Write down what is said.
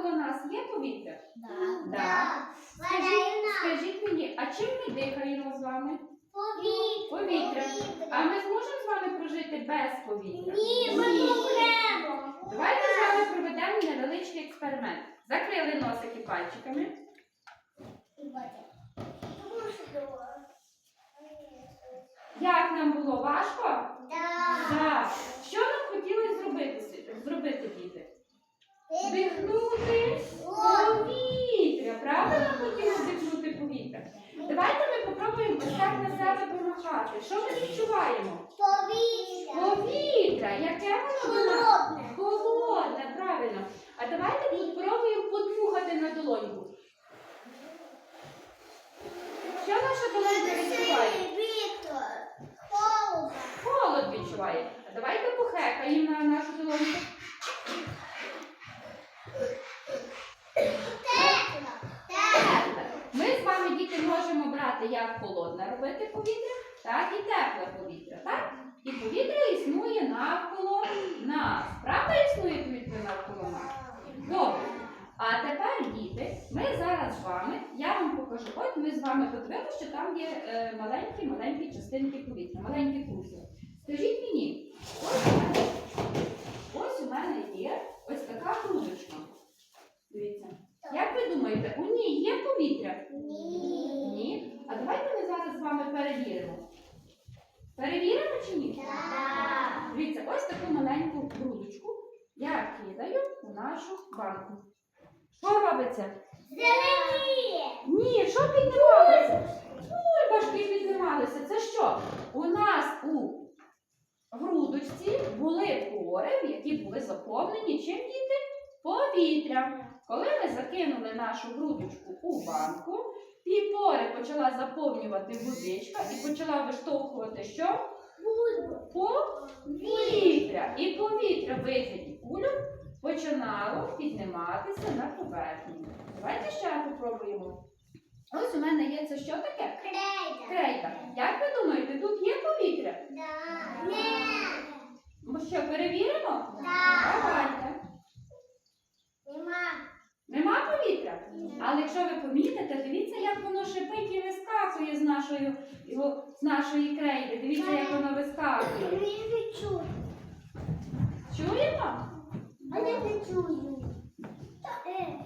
навколо нас є повітря? Да. Да. Скажіть, скажіть мені, а чим ми дихаємо з вами? Повітря. Повітря. А ми зможемо з вами прожити без повітря? Ні, ми помремо. Давайте з вами проведемо невеличкий експеримент. Закрили носики пальчиками. Як нам було важко? Так. Що нам хотілося зробити, зробити діти? Вдихнути повітря. Правда нам хотілося вдихнути повітря? Давайте ми попробуємо ось так на себе помахати. Що ми відчуваємо? Повітря. Повітря. Яке воно? Холодне. Холодне, правильно. А давайте спробуємо подмухати на долоньку. Що наша долонька відчуває? Вітер. Холодно. Холод відчуває. А давайте похекаємо на нашу долоньку. Тепло. Тепло. Ми з вами, діти, можемо брати як холодне робити повітря, так і тепле повітря. Так? І повітря існує навколо нас. Правда існує повітря навколо нас? Добре. А тепер, діти, ми зараз з вами, я вам покажу. От ми з вами подивимося, що там є маленькі-маленькі частинки повітря, маленькі кружки. Скажіть мені, ось у мене, ось у мене є ось така кружечка. Дивіться. Як ви думаєте, у ній є повітря? Ні. Давайте ми зараз з вами перевіримо. Перевіримо чи ні? Да. Дивіться, ось таку маленьку грудочку я кидаю у нашу банку. Що робиться? Зеленіє. Ні, що піднімалося? Бульбашки піднімалися. Це що? У нас у грудочці були пори, які були заповнені чим діти? Повітрям. Коли ми закинули нашу грудочку у банку, ті пори почала заповнювати водичка і почала виштовхувати що? Повітря. І повітря в вигляді кульок починало підніматися на поверхню. Давайте ще попробуємо. Ось у мене є це що таке? Крейда. Крейда. Як ви думаєте, тут є повітря? Да. Ми що, перевіримо? Да. Давайте. Нема. Нема повітря? Але якщо ви помітите, як воно шипить і вискакує з нашої з нашої крейди. Дивіться, як воно вискакує. не чую. Чуємо? А я не чую. Та, е,